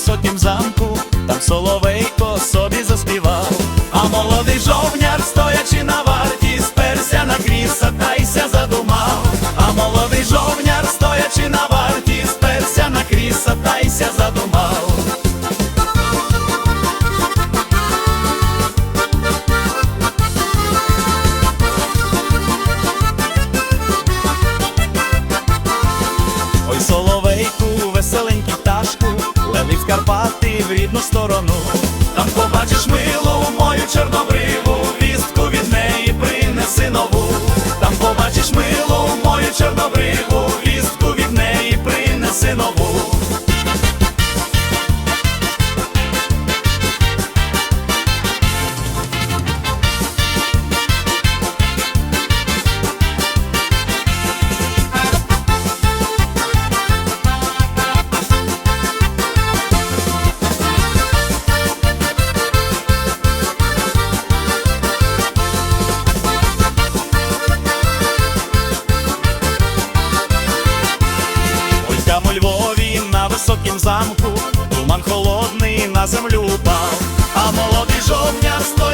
високім замку, там соловей по собі заспівав, а молодий жовняр стоїть. Чорнобриву, вістку від неї принеси нову. Високім замку, туман холодний на землю упав, а молодий жовняр, стоячи